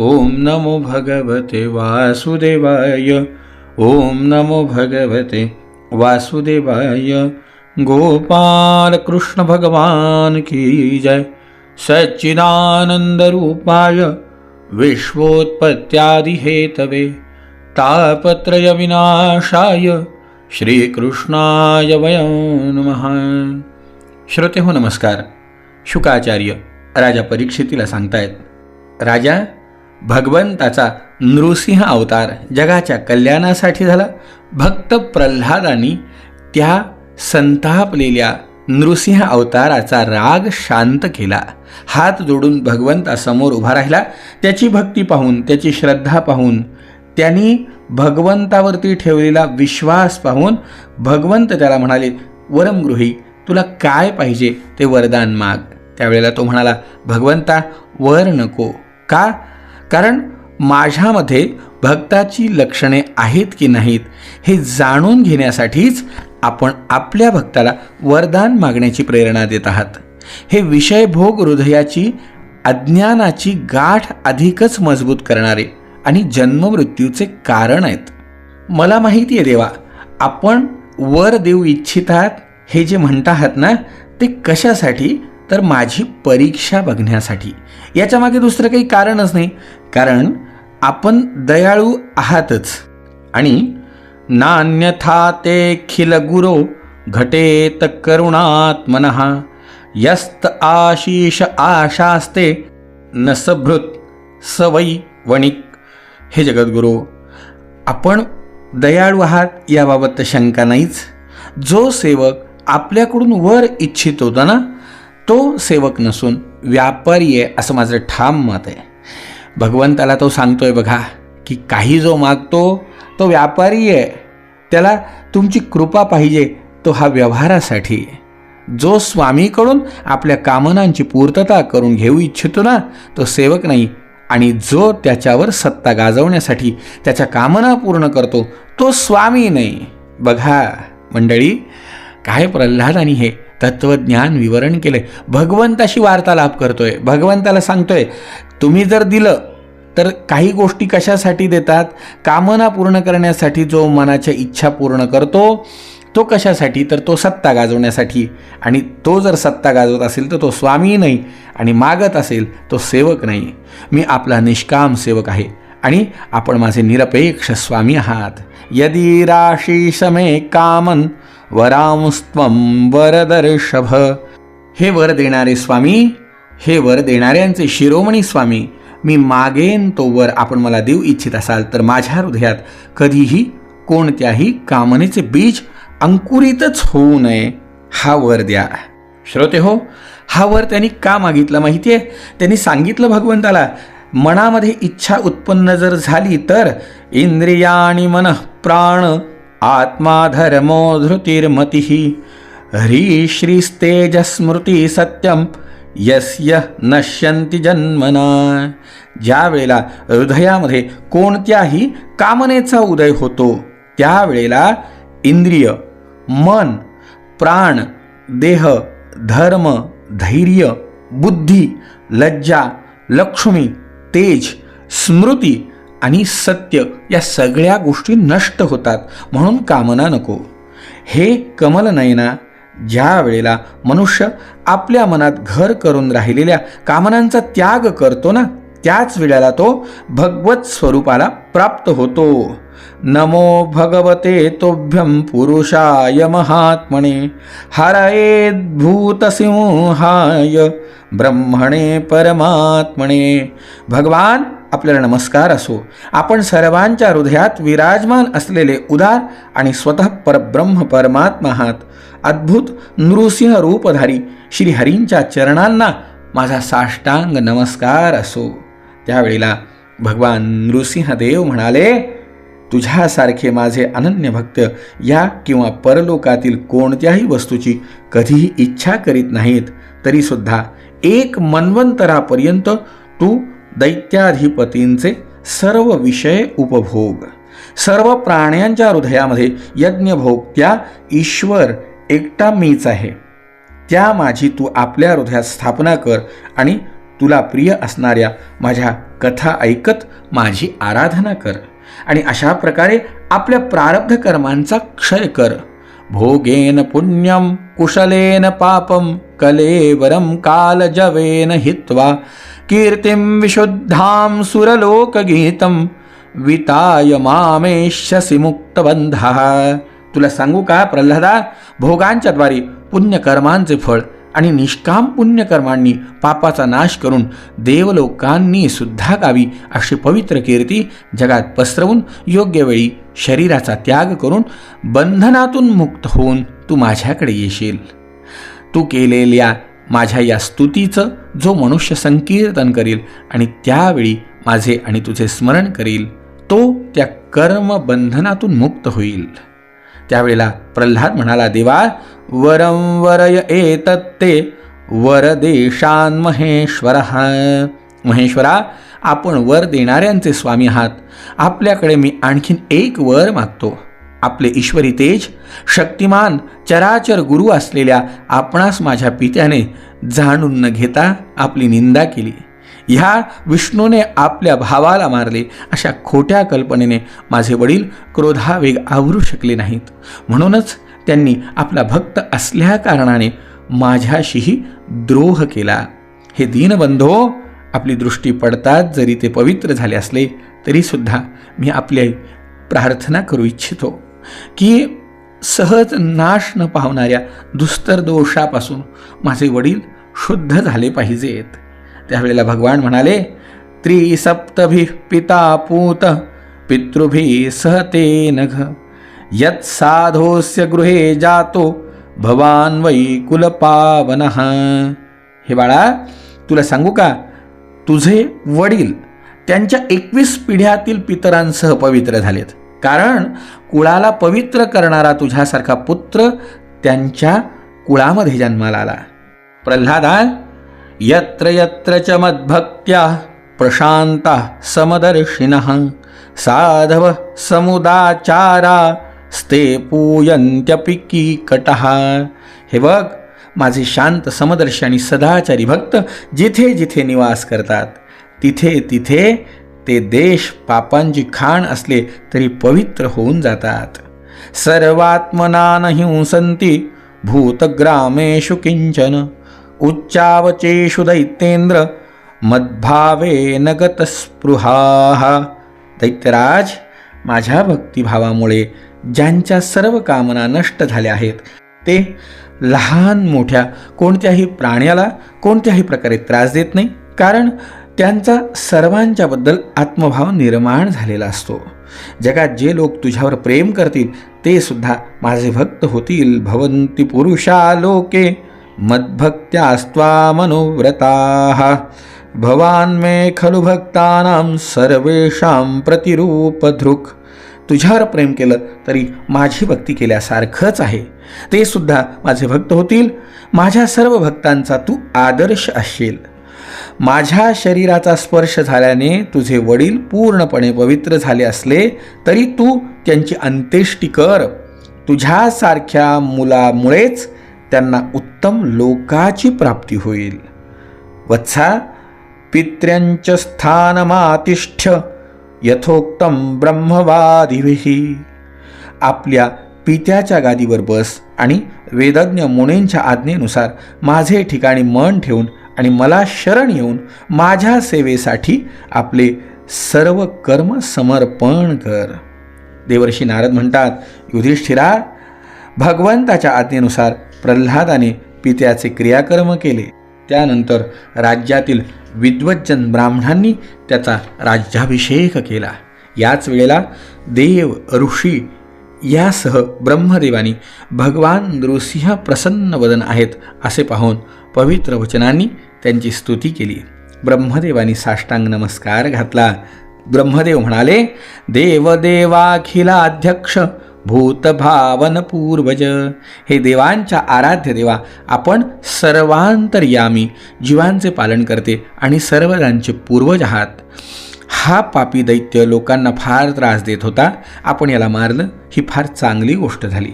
ओम नमो भगवते वासुदेवाय। ओम नमो भगवते वासुदेवाय। गोपाल कृष्ण भगवान की जय। सच्चिदानंद रूपाय विश्वोत्पत्त्यादि हेतवे तापत्रय विनाशाय। श्रीकृष्णाय वयं नमः। श्रोते हो नमस्कार। शुकाचार्य राजा परीक्षितीला सांगतायत राजा भगवंताचा नृसिंह अवतार जगाच्या कल्याणासाठी झाला. भक्त प्रल्हादांनी त्या संतापलेल्या नृसिंह अवताराचा राग शांत केला. हात जोडून भगवंतासमोर उभा राहिला. त्याची भक्ती पाहून त्याची श्रद्धा पाहून त्यांनी भगवंतावरती ठेवलेला विश्वास पाहून भगवंत त्याला म्हणाले वरमगृही तुला काय पाहिजे ते वरदान माग. त्यावेळेला तो म्हणाला भगवंता वर नको. का? कारण माझ्यामध्ये भक्ताची लक्षणे आहेत की नाहीत हे जाणून घेण्यासाठीच आपण आपल्या भक्ताला वरदान मागण्याची प्रेरणा देत आहात. हे विषयभोग हृदयाची अज्ञानाची गाठ अधिकच मजबूत करणारे आणि जन्ममृत्यूचे कारण आहेत. मला माहिती आहे देवा आपण वर देऊ इच्छितात हे जे म्हणत आहात ना ते कशासाठी? तर माझी परीक्षा बघण्यासाठी. याच्यामागे दुसरं काही कारणच नाही. कारण आपण दयाळू आहातच. आणि नान्यथा ते खिल गुरो घटेत करुणात्मन यस्त आशीष आशास्ते न सभृत सवई वणिक. हे जगद्गुरू आपण दयाळू आहात याबाबत तर शंका नाहीच. जो सेवक आपल्याकडून वर इच्छित होता ना तो सेवक नसून व्यापारी आहे असं माझं ठाम मत आहे. भगवंताला तो सांगतोय बघा की काही जो मागतो तो व्यापारी आहे. त्याला तुमची कृपा पाहिजे तो हा व्यवहारासाठी जो स्वामीकडून आपल्या कामनांची पूर्तता करून घेऊ इच्छितो ना तो सेवक नाही. आणि जो त्याच्यावर सत्ता गाजवण्यासाठी त्याच्या कामना पूर्ण करतो तो स्वामी नाही. बघा मंडळी काय प्रल्हादानी हे तत्वज्ञान विवरण केले भगवंताशी वार्तालाप करतोय. भगवंताला सांगतोय तुम्ही जर दिलं तर काही गोष्टी कशासाठी देतात? कामना पूर्ण करण्यासाठी जो मनाच्या इच्छा पूर्ण करतो तो कशासाठी? तर तो सत्ता गाजवण्यासाठी. आणि तो जर सत्ता गाजवत असेल तर तो स्वामी नाही. आणि मागत असेल तो सेवक नाही. मी आपला निष्काम सेवक आहे. आणि आपण माझे निरपेक्ष स्वामी आहात. यदी राशी समे कामन वरांस्त्वं वरदर्शभ हे वर देणारे स्वामी हे वर देणाऱ्यांचे शिरोमणी स्वामी मी मागेन तो वर आपण मला देऊ इच्छित असाल. तर माझ्या हृदयात कधीही कोणत्याही कामनेचे बीज अंकुरितच होऊ नये. हा वर द्या. श्रोते हो हा वर त्यांनी का मागितला माहिती आहे त्यांनी सांगितलं भगवंताला मनामध्ये इच्छा उत्पन्न जर झाली तर इंद्रियाणी मन प्राण आत्मा धर्मो धृतिर्मती. ह्री श्रीस्तेजस्मृती सत्यम. यस्य नश्यंती जन्मना. ज्या वेळेला हृदयामध्ये कोणत्याही कामनेचा उदय होतो त्यावेळेला इंद्रिय मन प्राण देह धर्म धैर्य बुद्धी लज्जा लक्ष्मी तेज स्मृती आणि सत्य या सगळ्या गोष्टी नष्ट होतात. म्हणून कामना नको. हे कमलनयना ज्या वेळेला मनुष्य आपल्या मनात घर करून राहिलेल्या कामनांचा त्याग करतो ना त्याच वेळेला तो भगवत स्वरूपाला प्राप्त होतो. नमो भगवते तोभ्यम पुरुषाय महात्मने हरयेद्भूतसिंहाय ब्रह्मणे परमात्मने. भगवान आपल्याला नमस्कार असो. आपण सर्वांच्या हृदयात विराजमान असलेले उदार आणि स्वतः परब्रह्म परमात्मा आहात. अद्भुत नृसिंह रूपधारी श्रीहरींच्या चरणांना माझा साष्टांग नमस्कार असो. त्यावेळेला भगवान नृसिंहदेव म्हणाले तुझ्यासारखे माझे अनन्य भक्त या किंवा परलोकातील कोणत्याही वस्तूची कधीही इच्छा करीत नाहीत तरीसुद्धा एक मन्वंतरापर्यंत तू दैत्याधिपतींचे सर्व विषय उपभोग. सर्व प्राण्यांच्या हृदयामध्ये यज्ञभोक्त्या ईश्वर एकटा मीच आहे. त्या माझी तू आपल्या हृदयात स्थापना कर आणि तुला प्रिय असणाऱ्या माझ्या कथा ऐकत माझी आराधना कर. आणि अशा प्रकारे आपल्या प्रारब्ध कर्मांचा क्षय कर. भोगेन पुण्यम कुशलेन पापम कलेवरम कालजवेन हित्वा कीर्तिं विशुद्धां सुरलोकगीतं विताय मामेष्यसि मुक्तबंधः तुला सांगू का प्रल्हादा? भोगांच्या द्वारे पुण्यकर्मांचे फळ आणि निष्काम पुण्यकर्मांनी पापाचा नाश करून देवलोकांनी सुद्धा गावी अशी पवित्र कीर्ती जगात पसरवून योग्य वेळी शरीराचा त्याग करून बंधनातून मुक्त होऊन तू माझ्याकडे येशील. तू केलेल्या माझ्या या स्तुतीचं जो मनुष्य संकीर्तन करील आणि त्यावेळी माझे आणि तुझे स्मरण करील तो त्या कर्मबंधनातून मुक्त होईल. त्यावेळेला प्रल्हाद म्हणाला देवा वरं वरय एतत्ते वरदेशान महेश्वर महेश्वरा आपण वर देणाऱ्यांचे स्वामी आहात. आपल्याकडे मी आणखीन एक वर मागतो. आपले ईश्वरी तेज शक्तिमान चराचर गुरु असलेल्या आपणास माझ्या पित्याने जाणून न घेता आपली निंदा केली. ह्या विष्णूने आपल्या भावाला मारले. अशा खोट्या कल्पनेने माझे वडील क्रोधावेग आवरू शकले नाहीत. म्हणूनच त्यांनी आपला भक्त असल्या कारणाने माझ्याशीही द्रोह केला. हे दीनबंधो आपली दृष्टी पडतात जरी ते पवित्र झाले असले तरीसुद्धा मी आपली प्रार्थना करू इच्छितो. की सहज नाश न पावणाऱ्या दुस्तर दोषापासून माझे वडील शुद्ध झाले पाहिजेत. त्यावेळेला भगवान म्हणाले त्रिसप्तभी पिता पूत पितृभी सहते नघ। यत् साधोस्य गृहे जातो भवान वै कुलपावन। हे बाळा तुला सांगू का? तुझे वडील त्यांच्या एकवीस पिढ्यातील पितरांसह पवित्र झालेत. कारण कुळाला पवित्र करणारा तुझ्यासारखा पुत्र त्यांच्या कुळामध्ये जन्माला आला. प्रल्हादा यत्र यत्र च मद्भक्त्या प्रशान्ता समदर्शिनः साधव समुदाचारा स्ते पूयंत्यपिकी हे बघ माझे शांत समदर्शी आणि सदाचारी भक्त जिथे जिथे निवास करतात तिथे तिथे ते देश पापांची खाण असले तरी पवित्र होऊन जातात। सर्वात्मना न हिंसंती भूतग्रामेषु किंचन उच्चावचेषु दैत्येंद्र मद्भावेन गतस्पृहाः। दैत्यराज माझ्या भक्तिभावामुळे ज्यांच्या सर्व कामना नष्ट झाल्या आहेत ते लहान मोठ्या कोणत्याही प्राण्याला कोणत्याही प्रकारे त्रास देत नाही कारण त्यांचा सर्वांच्याबद्दल आत्मभाव निर्माण झालेला असतो. जगात जे लोक तुझ्यावर प्रेम करतील ते सुद्धा माझे भक्त होतील. भवंती पुरुषा लोके मद्भक्त्यास्त्वा मनोव्रता भवान मे खलु भक्तानां सर्वेषां प्रतिरूपधृक्। तुझ्यावर प्रेम केलं तरी माझी भक्ती केल्यासारखंच आहे। ते सुद्धा माझे भक्त होतील। माझ्या सर्व भक्तांचा तू आदर्श असशील माझ्या शरीराचा स्पर्श झाल्याने तुझे वडील पूर्णपणे पवित्र झाले असले तरी तू त्यांची अंत्येष्टी कर। तुझ्यासारख्या मुलामुळेच त्यांना उत्तम लोकाची प्राप्ती होईल. वत्सा पित्र्यांच स्थानमातिष्ठ यथोक्तम ब्रह्मवादिविही आपल्या पित्याच्या गादीवर बस आणि वेदज्ञ मुनींच्या आज्ञेनुसार माझे ठिकाणी मन ठेवून आणि मला शरण येऊन माझ्या सेवेसाठी आपले सर्व कर्म समर्पण कर. देवर्षी नारद म्हणतात युधिष्ठिरा भगवंताच्या आज्ञेनुसार प्रल्हादाने पित्याचे क्रियाकर्म केले. त्यानंतर राज्यातील विद्वज्जन ब्राह्मणांनी त्याचा राज्याभिषेक केला. याच वेळेला देव ऋषी यासह ब्रह्मदेवानी भगवान नृसिंह प्रसन्न वदन आहेत असे पाहून पवित्र वचनांनी त्यांची स्तुती केली. ब्रह्मदेवानी साष्टांग नमस्कार घातला. ब्रह्मदेव म्हणाले देवदेवाखिलाध्यक्ष भूतभावन पूर्वज हे देवांच्या आराध्य देवा आपण सर्वांतर्यामी जीवांचे पालन करते आणि सर्वजांचे पूर्वज आहात. हा पापी दैत्य लोकांना फार त्रास देत होता. आपण याला मारलं ही फार चांगली गोष्ट झाली.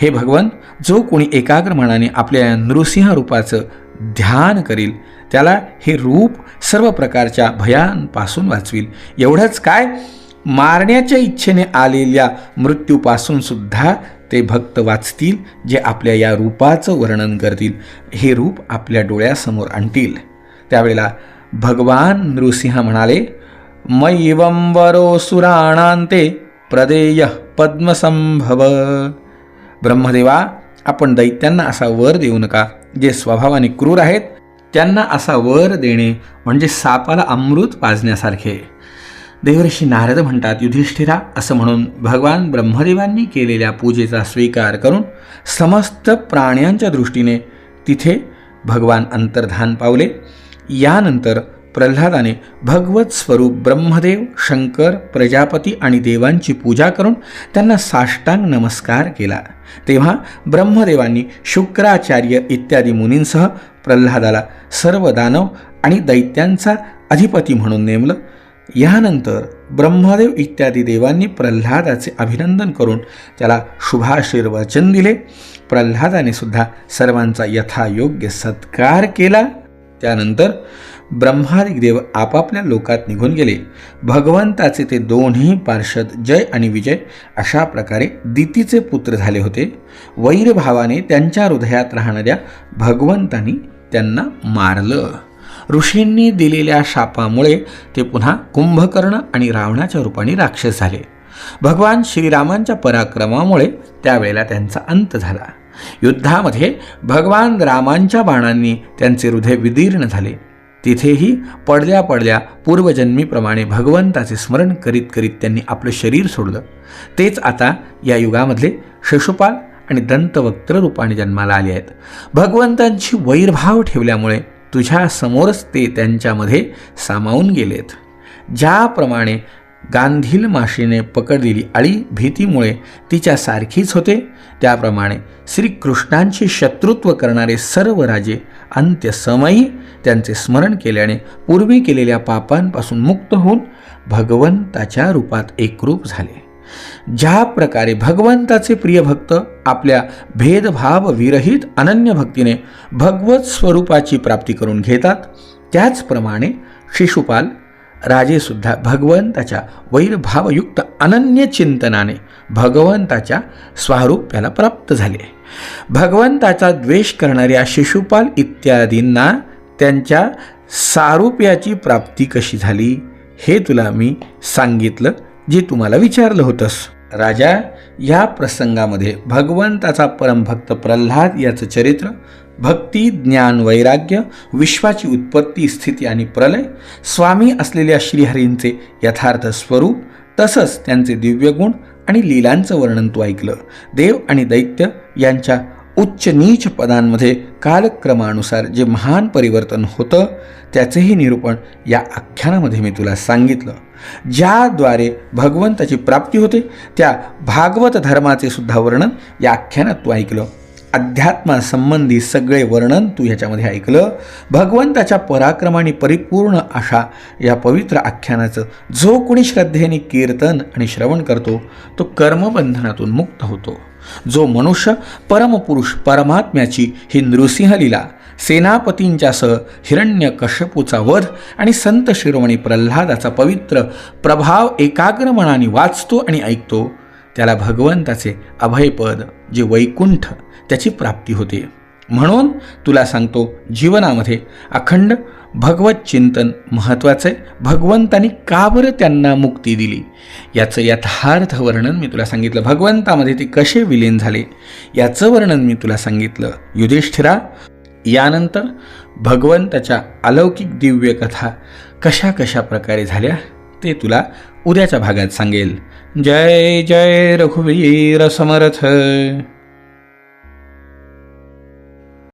हे भगवन जो कोणी एकाग्र मनाने आपल्या नृसिंह रूपाचं ध्यान करील त्याला हे रूप सर्व प्रकारच्या भयांपासून वाचवील. एवढंच काय? मारण्याच्या इच्छेने आलेल्या मृत्यूपासून सुद्धा ते भक्त वाचतील जे आपल्या या रूपाचं वर्णन करतील. हे रूप आपल्या डोळ्यासमोर आणतील. त्यावेळेला भगवान नृसिंह म्हणाले मैवंवरो सुराणांते प्रदेय पद्मसंभव. ब्रह्मदेवा आपण दैत्यांना असा वर देऊ नका जे स्वभावाने क्रूर आहेत त्यांना असा वर देणे म्हणजे सापाला अमृत पाजण्यासारखे. देवर्षी नारद म्हणतात युधिष्ठिरा असं म्हणून भगवान ब्रह्मदेवांनी केलेल्या पूजेचा स्वीकार करून समस्त प्राण्यांच्या दृष्टीने तिथे भगवान अंतर्धान पावले. यानंतर प्रल्हादाने भगवत स्वरूप ब्रह्मदेव शंकर प्रजापती आणि देवांची पूजा करून त्यांना साष्टांग नमस्कार केला. तेव्हा ब्रह्मदेवांनी शुक्राचार्य इत्यादी मुनींसह प्रल्हादाला सर्व दानव आणि दैत्यांचा अधिपती म्हणून नेमलं. यानंतर ब्रह्मदेव इत्यादी देवांनी प्रल्हादाचे अभिनंदन करून त्याला शुभाशीर्वचन दिले. प्रल्हादाने सुद्धा सर्वांचा यथायोग्य सत्कार केला. त्यानंतर ब्रह्मादिक देव आपापल्या लोकात निघून गेले. भगवंताचे ते दोन्ही पार्षद जय आणि विजय अशा प्रकारे दितीचे पुत्र झाले होते. वैरभावाने त्यांच्या हृदयात राहणाऱ्या भगवंतानी त्यांना मारलं. ऋषींनी दिलेल्या शापामुळे ते पुन्हा कुंभकर्ण आणि रावणाच्या रूपाने राक्षस झाले. भगवान श्रीरामांच्या पराक्रमामुळे त्यावेळेला त्यांचा अंत झाला. युद्धामध्ये भगवान रामांच्या बाणांनी त्यांचे हृदय विदीर्ण झाले. तिथेही पडल्या पडल्या पूर्वजन्मीप्रमाणे भगवंताचे स्मरण करीत करीत त्यांनी आपलं शरीर सोडलं. तेच आता या युगामधले शिशुपाल आणि दंतवक्त्र रूपाने जन्माला आले आहेत. भगवंतांची वैरभाव ठेवल्यामुळे तुझ्यासमोरच ते त्यांच्यामध्ये सामावून गेलेत. ज्याप्रमाणे गांधील माशीने पकडलेली आळी भीतीमुळे तिच्यासारखीच होते त्याप्रमाणे श्रीकृष्णांशी शत्रुत्व करणारे सर्व राजे अंत्यसमयी त्यांचे स्मरण केल्याने पूर्वी केलेल्या पापांपासून मुक्त होऊन भगवंताच्या रूपात एकरूप झाले. ज्या प्रकारे भगवंताचे प्रिय भक्त आपल्या भेदभाव विरहित अनन्य भक्तीने भगवत स्वरूपाची प्राप्ती करून घेतात त्याचप्रमाणे शिशुपाल राजेसुद्धा भगवंताच्या वैरभावयुक्त अनन्य चिंतनाने भगवंताच्या स्वारूप्याला प्राप्त झाले. भगवंताचा द्वेष करणाऱ्या शिशुपाल इत्यादींना त्यांच्या सारूप्याची प्राप्ती कशी झाली हे तुला मी सांगितलं जे तुम्हाला विचारलं होतंस. राजा या प्रसंगामध्ये भगवंताचा परमभक्त प्रल्हाद याचं चरित्र भक्ती ज्ञान वैराग्य विश्वाची उत्पत्ती स्थिती आणि प्रलय स्वामी असलेल्या श्रीहरींचे यथार्थ स्वरूप तसंच त्यांचे दिव्यगुण आणि लीलांचं वर्णन तू ऐकलं. देव आणि दैत्य यांच्या उच्च नीच पदांमध्ये कालक्रमानुसार जे महान परिवर्तन होतं त्याचेही निरूपण या आख्यानामध्ये मी तुला सांगितलं. ज्याद्वारे भगवंताची प्राप्ती होते त्या भागवत धर्माचे सुद्धा वर्णन या आख्यानात तू ऐकलं. अध्यात्मासंबंधी सगळे वर्णन तू ह्याच्यामध्ये ऐकलं. भगवंताच्या पराक्रमाने परिपूर्ण अशा या पवित्र आख्यानाचं जो कोणी श्रद्धेने कीर्तन आणि श्रवण करतो तो कर्मबंधनातून मुक्त होतो. जो मनुष्य परमपुरुष परमात्म्याची ही नृसिंहलीला सेनापतींच्यासह हिरण्य कश्यपूचा वध आणि संत शिरोमणी प्रल्हादाचा पवित्र प्रभाव एकाग्र मनाने वाचतो आणि ऐकतो त्याला भगवंताचे अभयपद जे वैकुंठ त्याची प्राप्ती होते. म्हणून तुला सांगतो जीवनामध्ये अखंड भगवत चिंतन महत्त्वाचं आहे. भगवंतानी का बरं त्यांना मुक्ती दिली? याचं यथार्थ वर्णन मी तुला सांगितलं. भगवंतामध्ये ते कसे विलीन झाले? याचं वर्णन मी तुला सांगितलं. युधिष्ठिरा यानंतर भगवंताच्या अलौकिक दिव्य कथा कशा कशा प्रकारे झाल्या ते तुला उद्याच्या भागात सांगेल. जय जय रघुवीर समर्थ.